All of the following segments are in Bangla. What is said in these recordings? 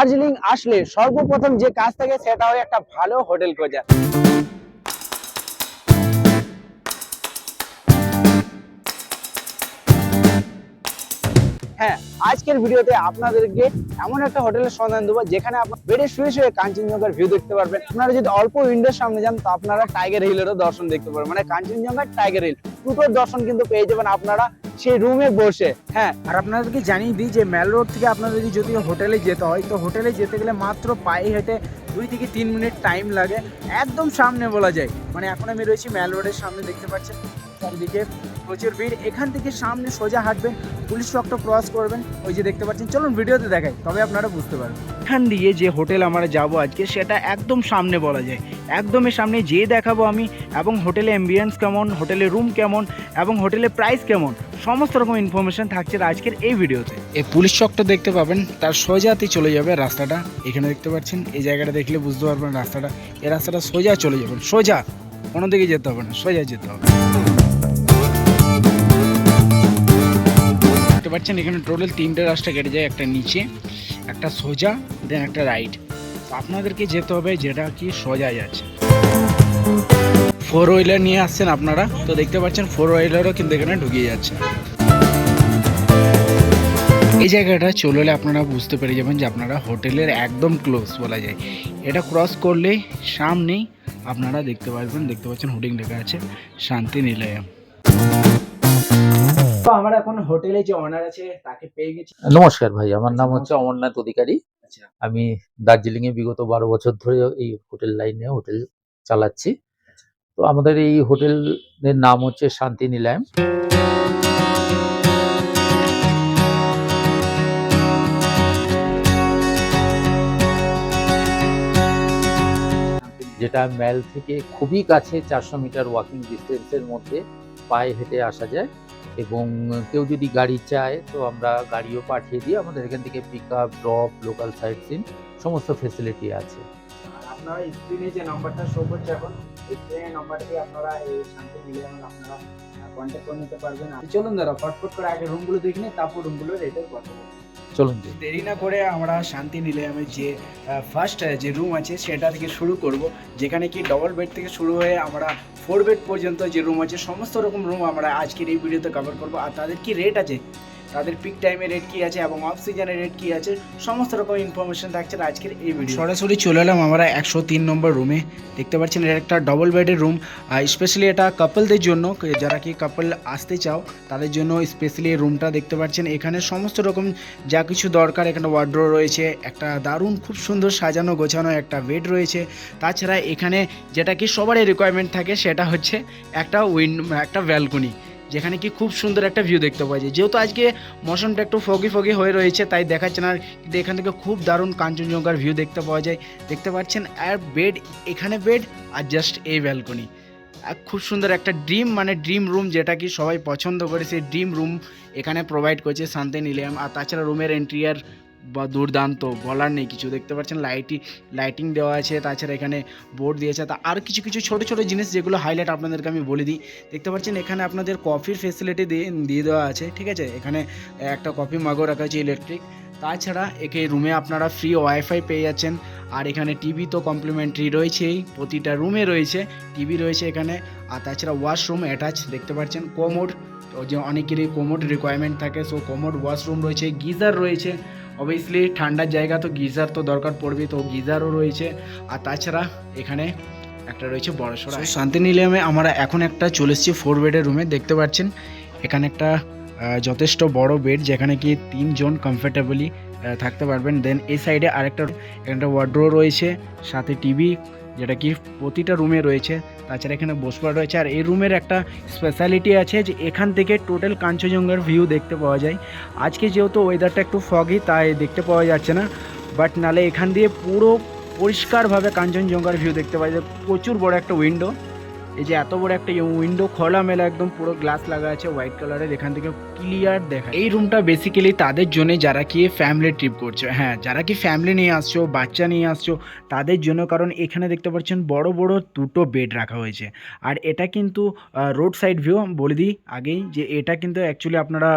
দার্জিলিং আসলে সর্বপ্রথম যে কাজ থাকে সেটা হয় একটা ভালো হোটেল খোঁজা। হ্যাঁ আজকের ভিডিওতে আপনাদেরকে এমন একটা হোটেলের সন্ধান দেবো, যেখানে আপনার বেডে শুয়ে শুয়ে কাঞ্চনজঙ্ঘার ভিউ দেখতে পারবেন। আপনারা যদি অল্প উইন্ডোর সামনে যান, তো আপনারা টাইগার হিলেরও দর্শন দেখতে পারবেন। মানে কাঞ্চনজঙ্ঘার টাইগার হিল দুটোর দর্শন কিন্তু পেয়ে যাবেন আপনারা সেই রুমে বসে হ্যাঁ। আর আপনাদেরকে জানিয়ে দিই যে ম্যাল রোড থেকে আপনাদেরকে যদি হোটেলে যেতে হয়, তো হোটেলে যেতে গেলে মাত্র পায়ে হেঁটে দুই থেকে তিন মিনিট টাইম লাগে। একদম সামনে বলা যায়। মানে এখন আমি রয়েছি ম্যাল রোডের সামনে, দেখতে পাচ্ছেন? চারিদিকে প্রচুর ভিড়। এখান থেকে সামনে সোজা হাঁটবেন, পুলিশ চকটা ক্রস করবেন। ওই যে দেখতে পাচ্ছেন, চলুন ভিডিওতে দেখাই, তবে আপনারা বুঝতে পারবেন। এখান দিয়ে যে হোটেল আমরা যাব আজকে, সেটা একদম সামনে বলা যায়। একদমই সামনে যেয়ে দেখাবো আমি, এবং হোটেলে অ্যাম্বিয়েন্স কেমন হোটেলের রুম কেমন, এবং হোটেলে প্রাইস কেমন। সমস্ত রকম ইনফরমেশন থাকছে আজকের এই ভিডিওতে এই পুলিশ চকটা দেখতে পাবেন, তার সোজাতে চলে যাবে রাস্তাটা। এখানে দেখতে পাচ্ছেন, এই জায়গাটা দেখলে বুঝতে পারবেন রাস্তাটা। এই রাস্তাটা সোজা চলে যাবেন সোজা। কোনো দিকে যেতে হবে না, সোজা যেতে হবে। দেখতে পাচ্ছেন, এখানে টোটাল তিনটে রাস্তা কেটে যায়, একটা নিচে, একটা সোজা দেন একটা রাইট আপনাদেরকে যেতে হবে যেটা কি সোজা যাচ্ছে। ফোর হুইলার নিয়ে আসছেন আপনারা। তো দেখতে পাচ্ছেন ফোর হুইলারও কিন্তু এখানে ঢুকিয়ে যাচ্ছে। এই জায়গাটা চলে এলে আপনারা বুঝতে পেরে যাবেন যে আপনারা হোটেলের একদম ক্লোজ বলা যায়। এটা ক্রস করলে সামনেই আপনারা দেখতে পারবেন দেখতে পাচ্ছেন হোর্ডিং লেখা আছে শান্তি নিলয়ম। তো আমরা এখন হোটেলে যে অনার আছে তাকে পেয়ে গেছি। নমস্কার ভাই আমার নাম হচ্ছে অমরনাথ অধিকারী। আচ্ছা। আমি দার্জিলিং এ বিগত বারো বছর ধরে এই হোটেল লাইনে হোটেল চালাচ্ছি। তো আমাদের এই হোটেলের নাম হচ্ছে শান্তি নিলায়ম যেটা ম্যাল থেকে খুবই কাছে চারশো মিটার ওয়াকিং ডিস্টেন্সের মধ্যে পায়ে হেঁটে আসা যায় এবং কেউ যদি গাড়ি চায় তো আমরা গাড়িও পাঠিয়ে দিই আমাদের এখান থেকে pick up drop local sight seen সমস্ত ফেসিলিটি আছে। স্ক্রিনে যে নাম্বারটা শো করছে এখন? আপনারা এই শান্তি মিলিয়াম আপনারা কন্ট্যাক্ট করে নিতে পারবেন। চলুন দাদা ফটফট করে আগে রুমগুলো দেখে নিই তারপর রুমগুলো রেটের কথা চলুন দেরি না করে আমরা শান্তি নিলয়ামের যে ফার্স্ট যে রুম আছে সেটা থেকে শুরু করব। যেখানে কি ডবল বেড থেকে শুরু হয়ে আমরা ফোর বেড পর্যন্ত যে রুম আছে সমস্ত রকম রুম আমরা আজকের এই ভিডিওতে কভার করব। আর তাদের কি রেট আছে? তাদের পিক টাইমের রেট কি আছে এবং অফ সিজনের রেট কি আছে, সমস্ত রকম ইনফরমেশন থাকছে আজকের এই ভিডিও সরাসরি চলে এলাম আমরা একশো তিন নম্বর রুমে দেখতে পাচ্ছেন, এটা একটা ডবল বেডের রুম স্পেশালি এটা কাপলদের জন্য, যারা কি কাপল আসতে চাও, তাদের জন্য স্পেশালি রুমটা দেখতে পাচ্ছেন। এখানে সমস্ত রকম যা কিছু দরকার, এখানে ওয়ার্ড্রো রয়েছে, একটা দারুণ, খুব সুন্দর সাজানো গোছানো একটা বেড রয়েছে। তাছাড়া এখানে যেটা কি সবারই রিকোয়ারমেন্ট থাকে, সেটা হচ্ছে একটা উইন একটা ব্যালকনি যেখানে কি খুব সুন্দর একটা ভিউ দেখতে পাওয়া যায়। যেহেতু আজকে মৌসুমটা একটু ফগি ফগি হয়ে রয়েছে, তাই দেখাচ্ছে না। কিন্তু এখান থেকে খুব দারুণ কাঞ্চনজঙ্ঘার ভিউ দেখতে পাওয়া যায়। দেখতে পাচ্ছেন, আর বেড এখানে বেড আর জাস্ট এই ব্যালকনি খুব সুন্দর একটা ড্রিম মানে ড্রিম রুম যেটা কি সবাই পছন্দ করে, সেই ড্রিম রুম এখানে প্রোভাইড করছে শান্তি নিলাম আর তাছাড়া রুমের এন্ট্রিয়ার দুর্দান্ত, বলার নেই কিছু। দেখতে পাচ্ছেন লাইটি লাইটিং দেওয়া আছে, তাছাড়া এখানে বোর্ড দিয়েছে তা আর কিছু কিছু ছোট ছোট জিনিস যেগুলো হাইলাইট আপনাদেরকে আমি বলে দিই। দেখতে পাচ্ছেন এখানে আপনাদের কফির ফেসিলিটি দিয়ে দেওয়া আছে, ঠিক আছে? এখানে একটা কফি মাগও রাখা আছে ইলেকট্রিক তাছাড়া একে রুমে আপনারা ফ্রি ওয়াইফাই পেয়ে যাচ্ছেন। আর এখানে টিভি তো কমপ্লিমেন্টারি রয়েছেই, প্রতিটা রুমে রয়েছে টিভি রয়েছে এখানে। আর তাছাড়া ওয়াশরুম অ্যাটাচ দেখতে পাচ্ছেন কোমোড যে অনেকেরই কোমোড রিকোয়ারমেন্ট থাকে সো কোমোড ওয়াশরুম রয়েছে, গিজার রয়েছে। অবভিয়াসলি ঠান্ডার জায়গা তো গিজার তো দরকার পড়বে তো গিজারও রয়েছে। আর তাছাড়া এখানে একটা রয়েছে বড় সড়ো শান্তিনিলয়মে আমরা এখন একটা চলে এসেছি ফোর বেডের রুমে দেখতে পাচ্ছেন? এখানে একটা যথেষ্ট বড় বেড যেখানে কি তিনজন কমফোর্টেবলি থাকতে পারবেন। দেন এই সাইডে আরেকটা একটা ওয়ার্ড্রো রয়েছে সাথে টিভি যেটা কি প্রতিটা রুমে রয়েছে। তাছাড়া এখানে বসবার রয়েছে। আর এই রুমের একটা স্পেশালিটি আছে যে এখান থেকে টোটাল কাঞ্চনজঙ্ঘার ভিউ দেখতে পাওয়া যায়। আজকে যেহেতু ওয়েদারটা একটু ফগি তাই দেখতে পাওয়া যাচ্ছে না। বাট নালে এখান দিয়ে পুরো পরিষ্কারভাবে কাঞ্চনজঙ্ঘার ভিউ দেখতে পাওয়া যায়। প্রচুর বড় একটা উইন্ডো এই যে এত বড় একটা উইন্ডো খোলা মেলা একদম পুরো গ্লাস লাগা আছে হোয়াইট কালারের এখান থেকে ক্লিয়ার দেখা এই রুমটা বেসিক্যালি তাদের জন্য যারা কি ফ্যামিলি ট্রিপ করছে। হ্যাঁ যারা কি ফ্যামিলি নিয়ে আসছো, বাচ্চা নিয়ে আসছো, তাদের জন্য কারণ এখানে দেখতে পাচ্ছেন বড় বড় দুটো বেড রাখা হয়েছে। আর এটা কিন্তু রোড সাইড ভিউ বলে দিই আগেই যে এটা কিন্তু অ্যাকচুয়ালি আপনারা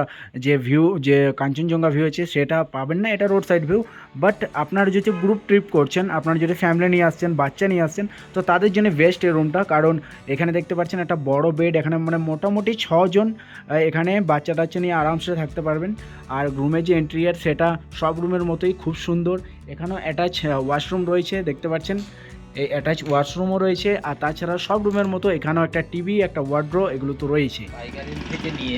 যে ভিউ যে কাঞ্চনজঙ্ঘা ভিউ আছে, সেটা পাবেন না, এটা রোড সাইড ভিউ বাট আপনারা যদি গ্রুপ ট্রিপ করছেন, আপনারা যদি ফ্যামিলি নিয়ে আসছেন, বাচ্চা নিয়ে আসছেন, তো তাদের জন্য বেস্ট এই রুমটা কারণ এখানে দেখতে পাচ্ছেন একটা বড় বেড এখানে মানে মোটামুটি ছজন এখানে এখানে বাচ্চা নিয়ে আরামসে থাকতে পারবেন। আর রুমের যে এন্ট্রিয়ার সেটা সব রুমের মতোই খুব সুন্দর। এখানেও অ্যাটাচ ওয়াশরুম রয়েছে, দেখতে পাচ্ছেন। এই অ্যাটাচ ওয়াশরুমও রয়েছে, আর তাছাড়া সব রুমের মতো এখানেও একটা টিভি একটা ওয়ার্ড্রো এগুলো তো রয়েছে। টাইগার থেকে নিয়ে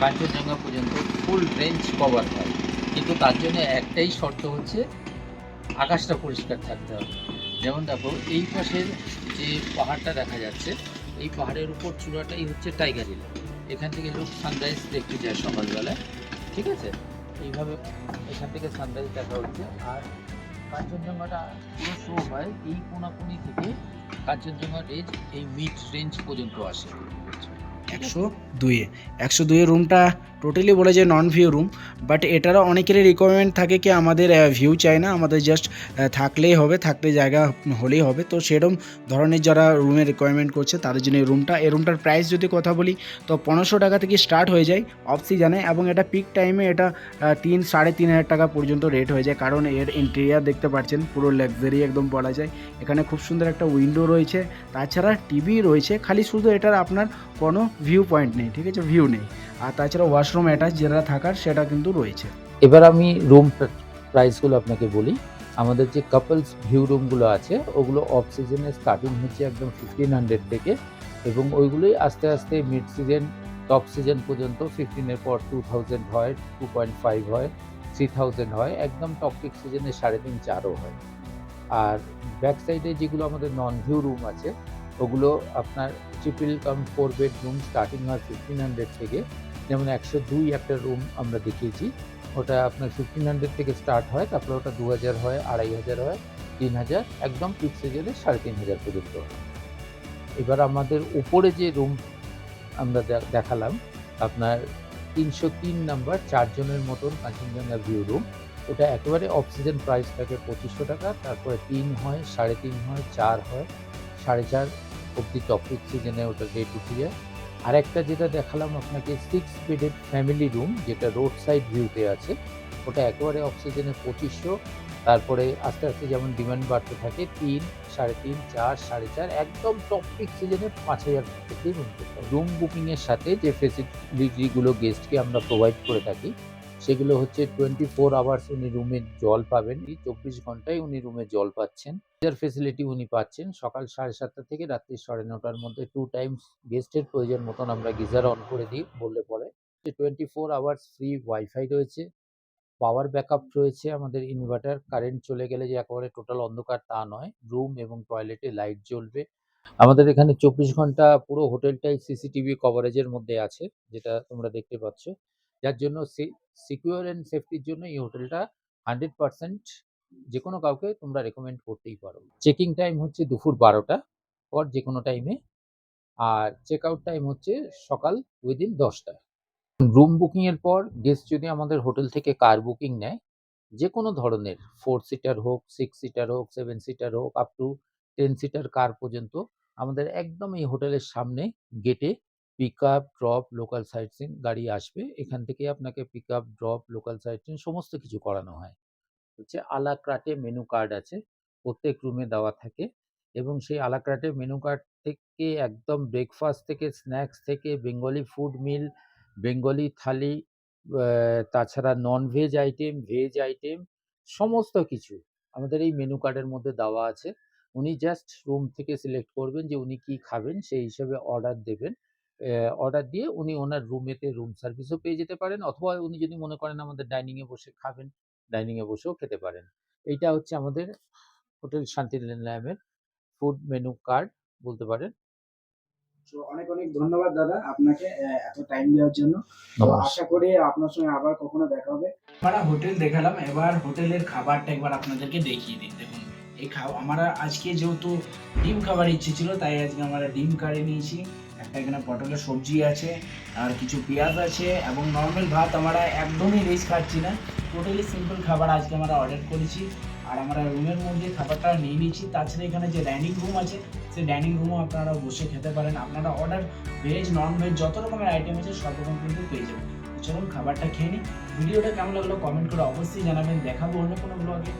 কাঞ্চনজঙ্ঘা পর্যন্ত ফুল রেঞ্জ কভার হয়। কিন্তু তার জন্য একটাই শর্ত হচ্ছে, আকাশটা পরিষ্কার থাকতে হবে। যেমন দেখো, এই পাশের যে পাহাড়টা দেখা যাচ্ছে, এই পাহাড়ের উপর চূড়াটাই হচ্ছে টাইগার হিল এখান থেকে লোক সানরাইজ দেখতে যায় সকালবেলায় ঠিক আছে? এইভাবে এখান থেকে সানরাইজ দেখা হচ্ছে। আর কাঞ্চনজঙ্ঘাটা পুরো শো হয় এই কোনাকুনি থেকে কাঞ্চনজঙ্ঘা রেঞ্জ এই মিড রেঞ্জ পর্যন্ত আসে। একশো দুইয়ে। একশো দুইয়ের রুমটা টোটালি বলে যে নন ভিউ রুম বাট এটারও অনেকেরই রিকোয়ারমেন্ট থাকে কি আমাদের ভিউ চাই না, আমাদের জাস্ট থাকলেই হবে, থাকতে জায়গা হলেই হবে। তো সেরকম ধরনের যারা রুমের রিকোয়ারমেন্ট করছে, তাদের জন্য এই রুমটা এই রুমটার প্রাইস যদি কথা বলি, তো পনেরোশো টাকা থেকে স্টার্ট হয়ে যায় অফ সিজনে এবং এটা পিক টাইমে এটা তিন, সাড়ে তিন হাজার টাকা পর্যন্ত রেট হয়ে যায়। কারণ এর ইন্টেরিয়ার দেখতে পাচ্ছেন, পুরো লাক্সারি একদম বলা যায়। এখানে খুব সুন্দর একটা উইন্ডো রয়েছে, তাছাড়া টিভি রয়েছে, খালি শুধু এটার আপনার কোনো ভিউ পয়েন্ট নেই, ঠিক আছে? ভিউ নেই। আর তাছাড়া ওয়াশরুম অ্যাটাচ যেটা থাকার, সেটা কিন্তু রয়েছে। এবার আমি রুম প্রাইসগুলো আপনাকে বলি। আমাদের যে কাপলস ভিউ রুমগুলো আছে, ওগুলো অফ সিজনে স্টার্টিং হচ্ছে একদম ফিফটিন হান্ড্রেড থেকে এবং ওইগুলোই আস্তে আস্তে মিড সিজন টপ সিজন পর্যন্ত ফিফটিনের পর টু থাউজেন্ড হয় টু পয়েন্ট ফাইভ হয় থ্রি থাউজেন্ড হয়, একদম টপ পিক সিজনে সাড়ে তিন, চারও হয়। আর ব্যাক সাইডে যেগুলো আমাদের নন ভিউ রুম আছে, ওগুলো আপনার triple cum four bed room starting হয় ফিফটিন হান্ড্রেড থেকে। যেমন একশো দুই একটা রুম আমরা দেখিয়েছি। ওটা আপনার ফিফটিন হান্ড্রেড থেকে স্টার্ট হয়, তারপরে ওটা দু হাজার হয়, আড়াই হাজার হয়, তিন হাজার, একদম পিক সিজনে সাড়ে তিন হাজার পর্যন্ত। এবার আমাদের উপরে যে রুম আমরা দেখালাম, আপনার তিনশো তিন নাম্বার চারজনের মতন কাঞ্চনজঙ্ঘা ভিউ রুম ওটা একেবারে অক্সিজেন প্রাইস থাকে পঁচিশশো টাকা, তারপরে তিন হয়, সাড়ে তিন হয়, চার হয়, সাড়ে চার অব্দি টপিক সিজনে ওটা উঠে যায় আর একটা যেটা দেখালাম আপনাকে সিক্স বেডেড ফ্যামিলি রুম যেটা রোড সাইড ভিউতে আছে। ওটা একেবারে অক্সিজেনে পঁচিশশো। তারপরে আস্তে আস্তে যেমন ডিমান্ড বাড়তে থাকে, তিন, সাড়ে তিন, চার, সাড়ে চার, একদম টপ পিক সিজনে পাঁচ হাজার থেকে রুম রুম বুকিংয়ের সাথে যে ফেসিলিটিগুলো গেস্টকে আমরা প্রোভাইড করে থাকি। সেগুলো হচ্ছে টোয়েন্টি ফোর আওয়ার্স উনি রুমে জল পাবেন। এই চব্বিশ ঘন্টায় উনি রুমে জল পাচ্ছেন। গিজার ফেসিলিটি উনি পাচ্ছেন। সকাল সাড়ে সাতটা থেকে রাত্রি সাড়ে নটার মধ্যে টু টাইমস গেস্টের প্রয়োজন মতন আমরা গিজার অন করে দিই, বললে পরে। Twenty four hours free wifi রয়েছে পাওয়ার ব্যাকআপ রয়েছে আমাদের ইনভার্টার কারেন্ট চলে গেলে যে একেবারে টোটাল অন্ধকার তা নয়। রুম এবং টয়লেটে লাইট জ্বলবে। আমাদের এখানে চব্বিশ ঘণ্টা পুরো হোটেলটাই সিসিটিভি কভারেজের মধ্যে আছে, যেটা তোমরা দেখতে পাচ্ছ। যার জন্য সিকিউর অ্যান্ড সেফটির জন্য এই হোটেলটা হান্ড্রেড পার্সেন্ট যে কোনো কাউকে তোমরা রেকমেন্ড করতেই পারো। চেকিং টাইম হচ্ছে দুপুর বারোটা পর যে কোনো টাইমে আর চেক আউট টাইম হচ্ছে সকাল উইদিন দশটা। রুম বুকিংয়ের পর গেস্ট যদি আমাদের হোটেল থেকে কার বুকিং নেয় যে কোনো ধরনের ফোর সিটার হোক সিক্স সিটার হোক সেভেন সিটার হোক up to ten seater car পর্যন্ত আমাদের একদম এই হোটেলের সামনে গেটে pick up drop local sight seen গাড়ি আসবে। এখান থেকে আপনাকে pick up drop local sight seen সমস্ত কিছু করানো হয়। হচ্ছে আলাক্রাটে মেনু কার্ড আছে, প্রত্যেক রুমে দেওয়া থাকে এবং সেই আলাক্রাটে মেনু কার্ড থেকে একদম ব্রেকফাস্ট থেকে স্ন্যাক্স থেকে Bengali food meal Bengali thali তাছাড়া non veg item veg item সমস্ত কিছু আমাদের এই মেনু কার্ডের মধ্যে দেওয়া আছে। উনি জাস্ট রুম থেকে সিলেক্ট করবেন যে উনি কি খাবেন, সেই হিসেবে অর্ডার দেবেন। অর্ডার দিয়ে উনি ওনার রুমেতে রুম সার্ভিসও পেয়ে যেতে পারেন অথবা উনি যদি মনে করেন আমাদের ডাইনিংয়ে বসে খাবেন ডাইনিংয়ে বসেও খেতে পারেন। এইটা হচ্ছে আমাদের হোটেল শান্তিনিলয়মের ফুড মেনু কার্ড বলতে পারেন। অনেক অনেক ধন্যবাদ দাদা আপনাকে এত টাইম দেওয়ার জন্য। আশা করি আপনার সঙ্গে আবার কখনো দেখা হবে। আমরা হোটেল দেখালাম এবার হোটেলের খাবারটা একবার আপনাদেরকে দেখিয়ে দিই। দেখুন এই খাওয়া আমরা আজকে যেহেতু ডিম খাবার ইচ্ছে ছিল তাই আজকে আমরা ডিম কারি নিয়েছি। একটা এখানে পটলের সবজি আছে, আর কিছু পেঁয়াজ আছে, এবং নর্মাল ভাত আমরা একদমই রিচ খাচ্ছি না। টোটালি সিম্পল খাবার আজকে আমরা অর্ডার করেছি। আর আমরা রুমের মধ্যে খাবারটা নিয়ে নিয়েছি তাছাড়া এখানে যে ডাইনিং রুম আছে, সেই ডাইনিং রুমও আপনারা বসে খেতে পারেন। আপনারা অর্ডার ভেজ নন ভেজ যত রকমের আইটেম আছে, সব রকম কিন্তু পেয়ে যাবেন। চলুন খাবারটা খেয়ে নিই। ভিডিওটা কেমন লাগল কমেন্ট করে অবশ্যই জানাবেন। দেখাবো অন্য কোনো ব্লগে